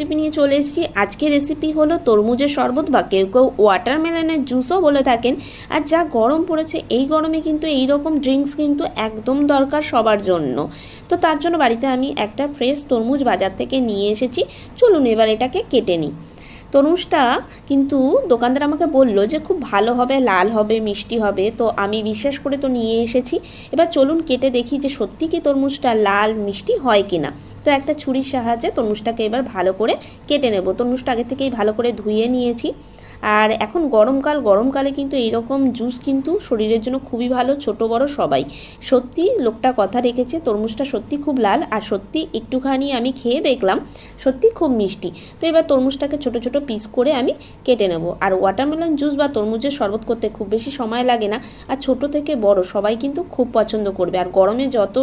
Recipe নিয়ে চলে এসেছি। আজকে রেসিপি হলো তরমুজের শরবত বা কেউ কেউ ওয়াটারমেলনের জুসও বলে থাকেন। আর যা গরম পড়েছে, এই গরমে কিন্তু এই রকম ড্রিঙ্কস কিন্তু একদম দরকার সবার জন্য। তো তার জন্য বাড়িতে আমি একটা ফ্রেশ তরমুজ বাজার থেকে নিয়ে এসেছি। চলুন এবার এটাকে কেটে নিই। তরমুজটা কিন্তু দোকানদার আমাকে বলল যে খুব ভালো হবে, লাল হবে, মিষ্টি হবে। তো আমি বিশ্বাস করে তো নিয়ে এসেছি। এবার চলুন কেটে দেখি যে সত্যি কি তরমুজটা লাল, মিষ্টি হয় কি না তো একটা ছুরির সাহায্যে তরমুজটাকে এবার ভালো করে কেটে নেব। তরমুজটা আগে থেকেই ভালো করে ধুয়ে নিয়েছি। আর এখন গরমকাল, গরমকালে কিন্তু এইরকম জুস কিন্তু শরীরের জন্য খুবই ভালো, ছোট, বড় সবাই। সত্যি লোকটা কথা রেখেছে, তরমুজটা সত্যি খুব লাল আর সত্যি একটুখানি আমি খেয়ে দেখলাম, সত্যি খুব মিষ্টি। তো এবার তরমুজটাকে ছোট ছোট পিস করে আমি কেটে নেব। আর ওয়াটারমেলন জুস বা তরমুজের শরবত করতে খুব বেশি সময় লাগে না আর ছোট থেকে বড় সবাই কিন্তু খুব পছন্দ করবে। আর গরমে যত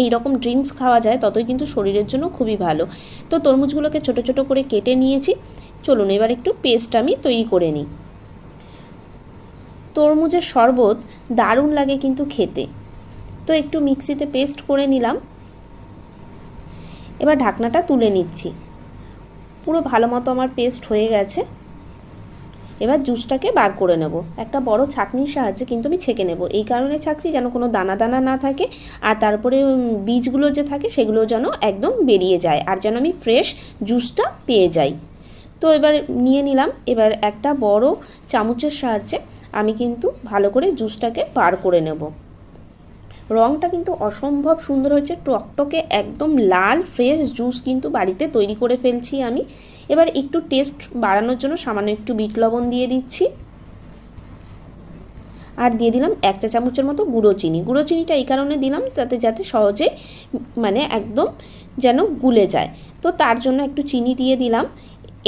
এই রকম ড্রিঙ্কস খাওয়া যায়, ততই কিন্তু শরীরের জন্য খুবই ভালো। তো তরমুজগুলোকে ছোট ছোট করে কেটে নিয়েছি। চলুন এবার একটু পেস্ট আমি তৈরি করে নিই। তরমুজের শরবত দারুণ লাগে কিন্তু খেতে। তো একটু মিক্সিতে পেস্ট করে নিলাম। এবার ঢাকনাটা তুলে নিচ্ছি। পুরো ভালো মতো আমার পেস্ট হয়ে গেছে। এবার জুসটাকে বার করে নেব। একটা বড় ছাঁকনির সাহায্যে কিন্তু আমি ছেঁকে নেব। এই কারণে ছাঁকছি যেন কোনো দানা দানা না থাকে আর তারপরে বীজগুলো যে থাকে সেগুলো যেন একদম বেরিয়ে যায় আর যেন আমি ফ্রেশ জুসটা পেয়ে যাই। তো এবার নিয়ে নিলাম। এবার একটা বড় চামচের সাহায্যে আমি কিন্তু ভালো করে জুসটাকে পার করে নেব। রঙটা কিন্তু অসম্ভব সুন্দর হয়েছে। টকটকে একদম লাল ফ্রেশ জুস কিন্তু বাড়িতে তৈরি করে ফেলছি আমি। এবার একটু টেস্ট বাড়ানোর জন্য সামান্য একটু বিট লবণ দিয়ে দিচ্ছি। আর দিয়ে দিলাম এক চা চামচের মতো গুঁড়ো চিনি। গুঁড়ো চিনিটা এই কারণে দিলাম তাতে যাতে সহজে মানে একদম যেন গুলে যায়। তো তার জন্য একটু চিনি দিয়ে দিলাম।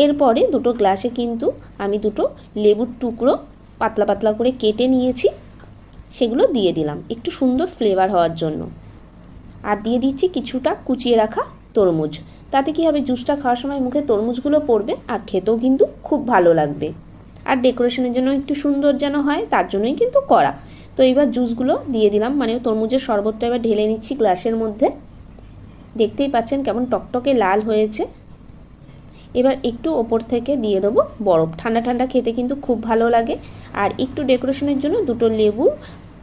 এরপরে দুটো গ্লাসে কিন্তু আমি দুটো লেবুর টুকরো পাতলা পাতলা করে কেটে নিয়েছি, সেগুলো দিয়ে দিলাম। একটু সুন্দর ফ্লেভার হওয়ার জন্য। আর দিয়ে দিচ্ছি কিছুটা কুচিয়ে রাখা তরমুজ। তাতে কী হবে? জুসটা খাওয়ার সময় মুখে তরমুজগুলো পড়বে আর খেতেও কিন্তু খুব ভালো লাগবে। আর ডেকোরেশনের জন্য একটু সুন্দর যেন হয়, তার জন্যই কিন্তু করা তো এবার জুসগুলো দিয়ে দিলাম মানে তরমুজের শরবতটা এবার ঢেলে নিচ্ছি গ্লাসের মধ্যে। দেখতেই পাচ্ছেন কেমন টকটকে লাল হয়েছে। এবার একটু ওপর থেকে দিয়ে দেবো বরফ। ঠান্ডা ঠান্ডা খেতে কিন্তু খুব ভালো লাগে। আর একটু ডেকোরেশনের জন্য দুটো লেবুর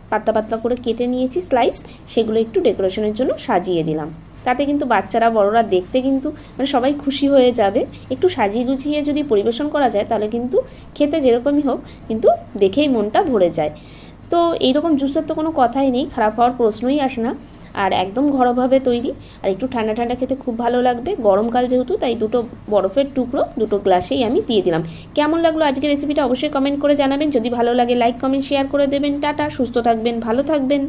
পাতলা পাতলা করে কেটে নিয়েছি, স্লাইস। সেগুলো একটু ডেকোরেশনের জন্য সাজিয়ে দিলাম। তাতে কিন্তু বাচ্চারা, বড়রা দেখতে কিন্তু মানে সবাই খুশি হয়ে যাবে। একটু সাজিয়ে গুছিয়ে যদি পরিবেশন করা যায়, তাহলে কিন্তু খেতে যেরকমই হোক, কিন্তু দেখেই মনটা ভরে যায়। তো এইরকম জুসের তো কোনো কথাই নেই, খারাপ হওয়ার প্রশ্নই আসে না। আর একদম ঘরোভাবে তৈরি। আর একটু ঠান্ডা ঠান্ডা খেতে খুব ভালো লাগবে। গরমকাল যেহেতু, তাই দুটো বরফের টুকরো, দুটো গ্লাসেই আমি দিয়ে দিলাম। কেমন লাগল আজকের রেসিপিটা অবশ্যই কমেন্ট করে জানাবেন। যদি ভালো লাগে লাইক কমেন্ট শেয়ার করে দেবেন। টাটা, সুস্থ থাকবেন, ভালো থাকবেন।